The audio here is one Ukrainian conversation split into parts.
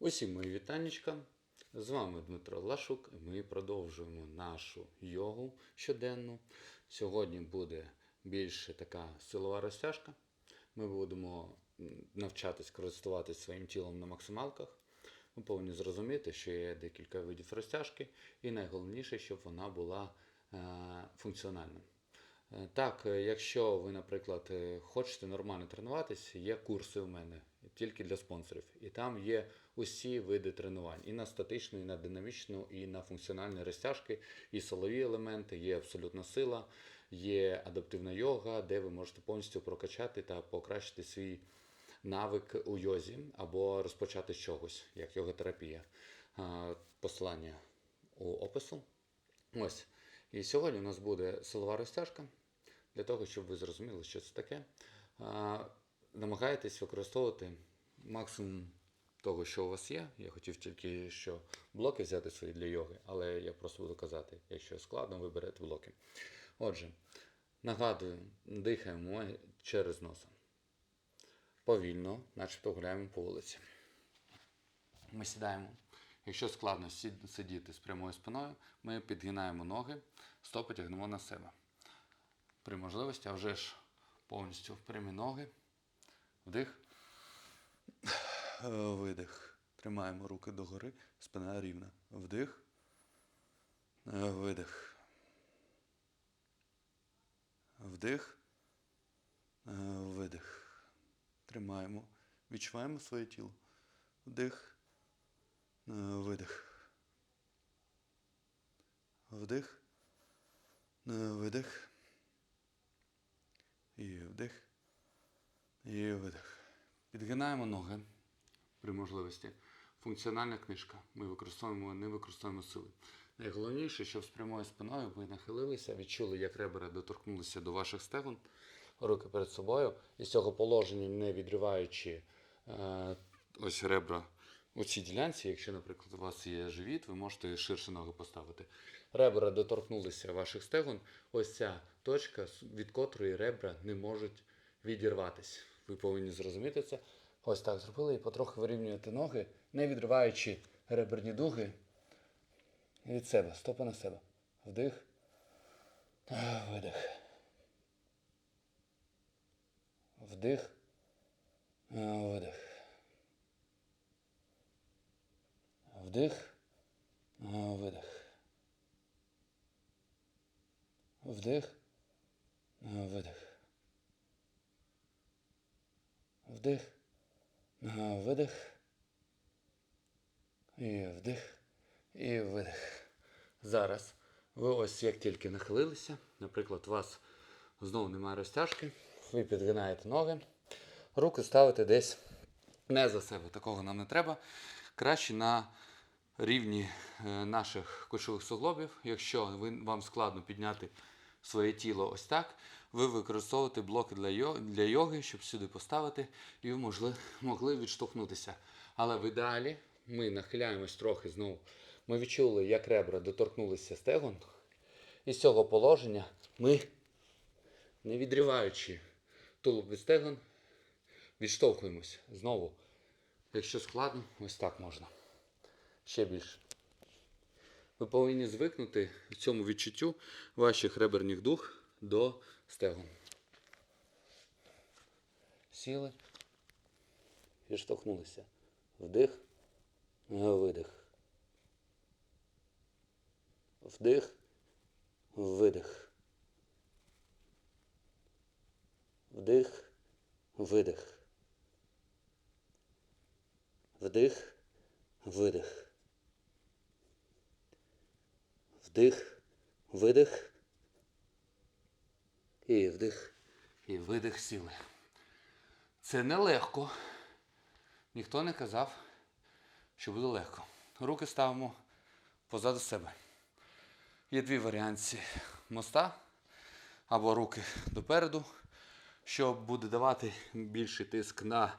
Усім мої вітаннячка. З вами Дмитро Лашук. і Ми продовжуємо нашу йогу щоденну. Сьогодні буде більше така силова розтяжка. Ми будемо навчатись користуватись своїм тілом на максималках. Ми повинні зрозуміти, що є декілька видів розтяжки, і найголовніше, щоб вона була е, функціональна. Е, Так, е, якщо ви, наприклад, хочете нормально тренуватись, є курси у мене тільки для спонсорів. І там є усі види тренувань: і на статичну, і на динамічну, і на функціональні розтяжки, і силові елементи, є абсолютна сила, є адаптивна йога, де ви можете повністю прокачати та покращити свій навик у йозі або розпочати з чогось, як йога-терапія. Посилання у опису. Ось. І сьогодні у нас буде силова розтяжка. Для того, щоб ви зрозуміли, що це таке. Намагайтесь використовувати максимум того, що у вас є. Я хотів тільки що блоки взяти свої для йоги, але я просто буду казати, якщо складно, ви берете блоки. Отже, нагадую, дихаємо через носа. Повільно, начебто гуляємо по вулиці. Ми сідаємо. Якщо складно сидіти з прямою спиною, ми підгинаємо ноги, стопи тягнемо на себе. При можливості, а вже ж повністю в прямі ноги. Вдих. Е, Видих. Тримаємо руки догори, спина рівна. Вдих. Е, Видих. Вдих. Е, Видих. Тримаємо. Відчуваємо своє тіло. Вдих. Видих. Вдих. Видих. І вдих. І видих. Підгинаємо ноги при можливості. Функціональна книжка. Ми використовуємо, не використовуємо сили. Найголовніше, щоб з прямою спиною ви нахилилися, відчули, як ребра доторкнулися до ваших стегон, руки перед собою. І з цього положення, не відриваючи е, ось ребра у цій ділянці, якщо, наприклад, у вас є живіт, ви можете ширше ноги поставити. Ребра доторкнулися ваших стегон. Ось ця точка, від котрої ребра не можуть відірватися. Ви повинні зрозуміти це. Ось так зробили і потроху вирівнюєте ноги, не відриваючи реберні дуги від себе, стопи на себе. Вдих. Видих. Вдих. Видих. Вдих. Видих. Вдих. Видих. Вдих. Видих. І вдих. І видих. Зараз ви ось як тільки нахилилися, наприклад, у вас знову немає розтяжки, ви підгинаєте ноги, руки ставите десь не за себе. Такого нам не треба. Краще на рівні е, наших кульшових суглобів. Якщо ви, вам складно підняти своє тіло ось так, ви використовуєте блоки для, йо- для йоги, щоб сюди поставити, і ви могли, могли відштовхнутися. Але в ідеалі ми нахиляємось трохи знову. Ми відчули, як ребра доторкнулися стегон. І з цього положення ми, не відриваючи тулуб від стегон, відштовхуємось знову. Якщо складно, ось так можна. Ще більше. Ви повинні звикнути в цьому відчуттю ваших реберних дух до стегон. Сіли. Відштовхнулися. Вдих. Видих. Вдих. Видих. Вдих. Видих. Вдих. Видих. Вдих, видих. І вдих. І видих сіли. Це нелегко. Ніхто не казав, що буде легко. Руки ставимо позаду себе. Є дві варіанти моста або руки допереду, що буде давати більший тиск на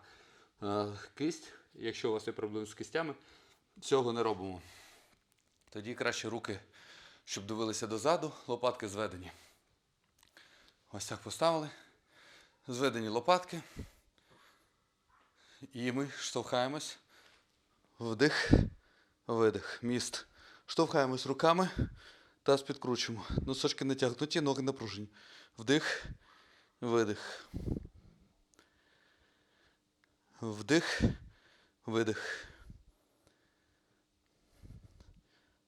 е, кисть. Якщо у вас є проблеми з кистями, цього не робимо. Тоді краще руки, щоб дивилися дозаду, лопатки зведені. Ось так поставили. Зведені лопатки. І ми штовхаємось Вдих, видих. Міст. Штовхаємось руками. Таз підкручуємо. Носочки натягнуті, ноги напружені. Вдих, видих. Вдих, видих.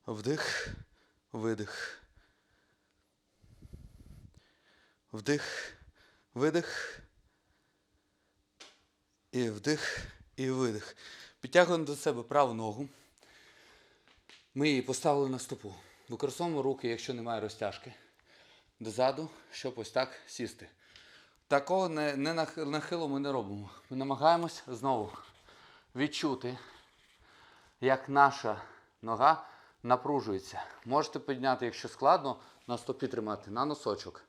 Вдих, видих. Вдих, видих. І вдих, і видих. Підтягуємо до себе праву ногу. Ми її поставили на стопу. Використовуємо руки, якщо немає розтяжки, дозаду, щоб ось так сісти. Такого не, не нахилу ми не робимо. Ми намагаємось знову відчути, як наша нога напружується. Можете підняти, якщо складно, на стопі тримати на носочок.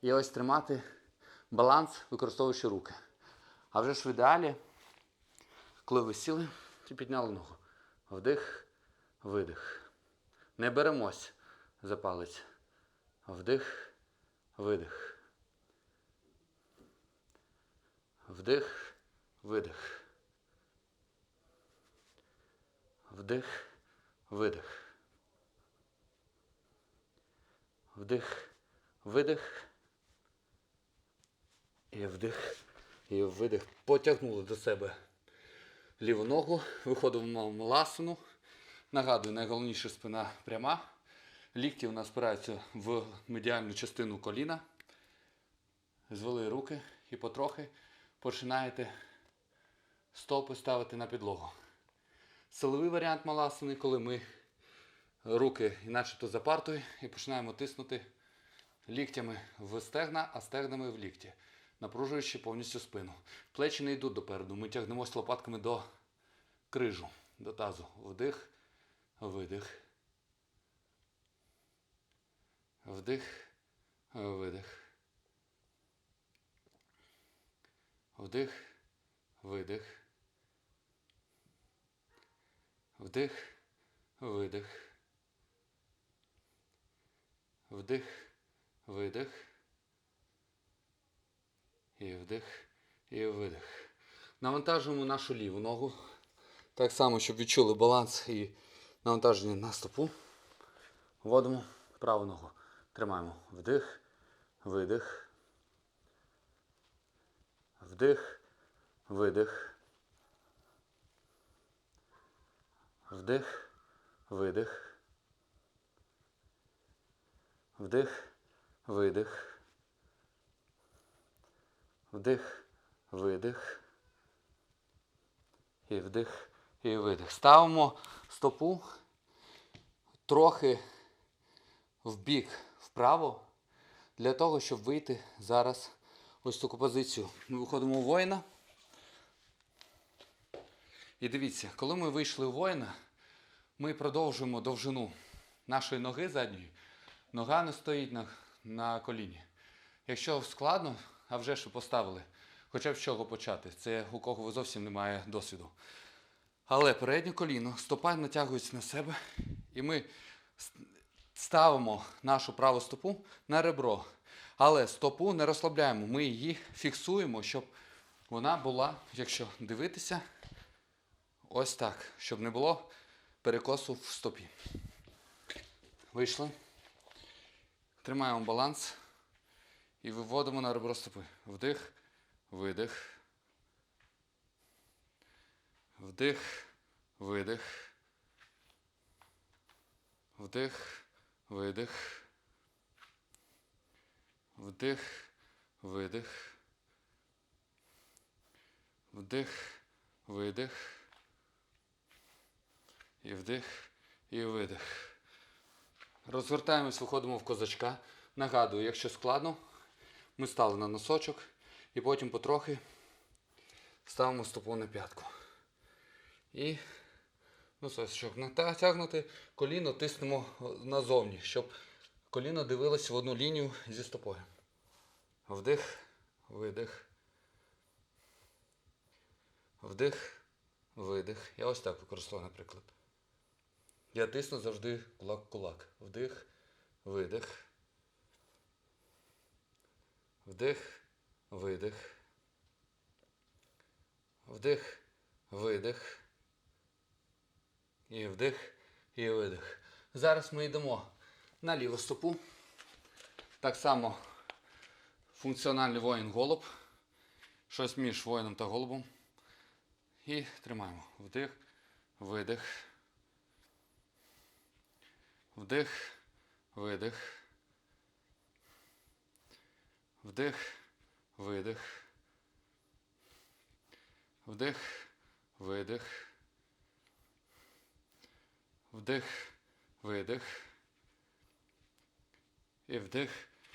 І ось тримати баланс, використовуючи руки. А вже ж в ідеалі, коли ви сіли і підняли ногу. Вдих, видих. Не беремось за палець. Вдих, видих. Вдих, видих. Вдих, видих. Вдих, видих. І вдих, і видих. Потягнули до себе ліву ногу. Виходимо в маласану. Нагадую, найголовніше спина пряма. Лікті у нас спираються в медіальну частину коліна. Звели руки і потрохи починаєте стопи ставити на підлогу. Силовий варіант маласани, коли ми руки начебто за партою і починаємо тиснути ліктями в стегна, а стегнами в лікті, напружуючи повністю спину. Плечі не йдуть допереду. Ми тягнемося лопатками до крижу, до тазу. Вдих, видих. Вдих, видих. Вдих, видих. Вдих, видих. Вдих, видих. І вдих, і видих. Навантажуємо нашу ліву ногу. Так само, щоб відчули баланс і навантаження на стопу. Вводимо праву ногу. Тримаємо. Вдих, видих. Вдих, видих. Вдих, видих. Вдих, видих. Вдих, видих. І вдих, і видих. Ставимо стопу трохи в бік вправо для того, щоб вийти зараз ось таку позицію. Ми виходимо у воїна. І дивіться, коли ми вийшли у воїна, ми продовжуємо довжину нашої ноги задньої. Нога не стоїть на, на коліні. Якщо складно, а вже ж поставили, хоча б з чого почати. Це у кого зовсім немає досвіду. Але переднє коліно, стопа натягується на себе, і ми ставимо нашу праву стопу на ребро. Але стопу не розслабляємо, ми її фіксуємо, щоб вона була, якщо дивитися, ось так, щоб не було перекосу в стопі. Вийшли. Тримаємо баланс і виводимо на ребро. Вдих, видих. Вдих, видих. Вдих, видих. Вдих, видих. Вдих, видих. І вдих, і видих. Розвертаємось, виходимо в козачка. Нагадую, якщо складно, ми стали на носочок і потім потрохи ставимо стопу на п'ятку. І носочок натягнути, коліно тиснемо назовні, щоб коліно дивилось в одну лінію зі стопою. Вдих, видих. Вдих, видих. Я ось так використовую, наприклад. Я тисну завжди кулак-кулак. Вдих, видих. Вдих, видих. Вдих, видих. і вдих, і видих. Зараз ми йдемо на ліву стопу. Так само функціональний воїн голуб. Щось між воїном та голубом. І тримаємо. Вдих, видих. Вдих, видих. Вдих, видих. Вдих, видих. Вдих, видих. І вдих,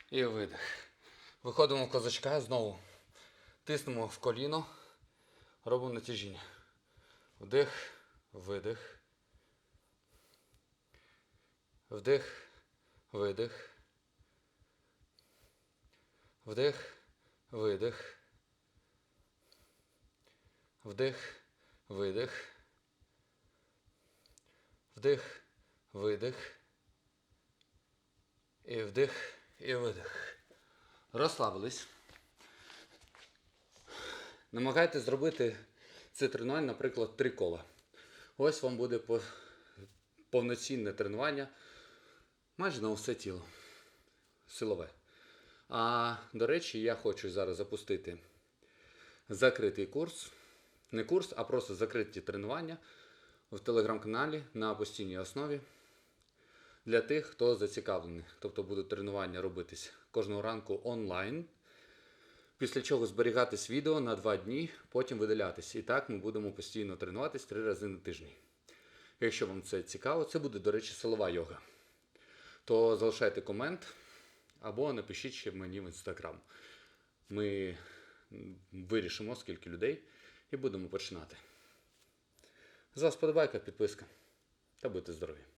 і видих. Виходимо в козачка знову. Тиснемо в коліно. Робимо натяжіння. Вдих, видих. Вдих, видих. Вдих, видих. Вдих, видих. Вдих, видих. І вдих, і видих. Розслабились. Намагайтесь зробити це тренування, наприклад, три кола. Ось вам буде повноцінне тренування майже на все тіло. Силове. А до речі, я хочу зараз запустити закритий курс. Не курс, а просто закриті тренування в телеграм-каналі на постійній основі для тих, хто зацікавлений. Тобто будуть тренування робитись кожного ранку онлайн. Після чого зберігатись відео на два дні, потім видалятись. І так ми будемо постійно тренуватись три рази на тиждень. Якщо вам це цікаво, це буде, до речі, силова йога. То залишайте комент або напишіть ще мені в інстаграм. Ми вирішимо, скільки людей, і будемо починати. За сподобайка, підписка. Та будьте здорові!